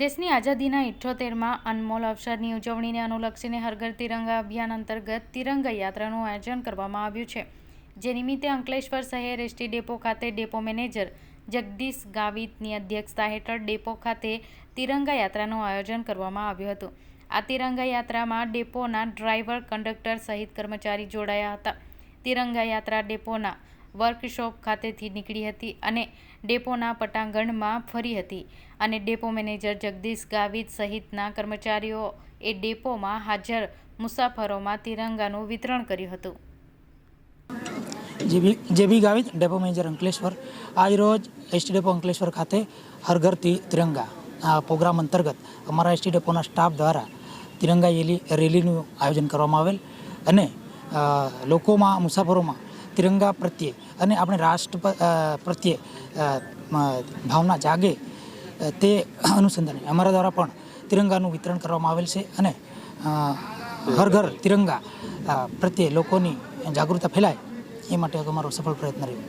દેશની આઝાદીના ઇઠ્ઠોતેરમાં અનમોલ અવસરની ઉજવણીને અનુલક્ષીને હરઘર તિરંગા અભિયાન અંતર્ગત તિરંગા યાત્રાનું આયોજન કરવામાં આવ્યું છે. જે નિમિત્તે અંકલેશ્વર શહેર એસટી ડેપો ખાતે ડેપો મેનેજર જગદીશ ગાવિતની અધ્યક્ષતા હેઠળ ડેપો ખાતે તિરંગા યાત્રાનું આયોજન કરવામાં આવ્યું હતું. આ તિરંગા યાત્રામાં ડેપોના ડ્રાઈવર, કંડક્ટર સહિત કર્મચારી જોડાયા હતા. તિરંગા યાત્રા ડેપોના વર્કશોપ ખાતેથી નીકળી હતી અને ડેપોના પટાંગણમાં ફરી હતી અને ડેપો મેનેજર જગદીશ ગાવિત સહિતના કર્મચારીઓ એ ડેપોમાં હાજર મુસાફરોમાં તિરંગાનું વિતરણ કર્યું હતું. J B J B Gavit, depot manager Ankleshwar. આજરોજ એસટી ડેપો અંકલેશ્વર ખાતે હર ઘર તિ- તિરંગા, આ પ્રોગ્રામ અંતર્ગત અમારા એસટી ડેપોના સ્ટાફ દ્વારા તિરંગા રેલી, રેલીનું આયોજન કરવામાં આવેલ અને લોકોમાં, મુસાફરોમાં તિરંગા પ્રત્યે અને આપણે રાષ્ટ્ર પ્રત્યે ભાવના જાગે તે અનુસંધાને. અમારા દ્વારા પણ તિરંગાનું વિતરણ કરવામાં આવેલ છે અને ઘર ઘર તિરંગા પ્રત્યે લોકોની જાગૃતતા ફેલાય, એ માટે અમારો સફળ પ્રયત્ન રહ્યો.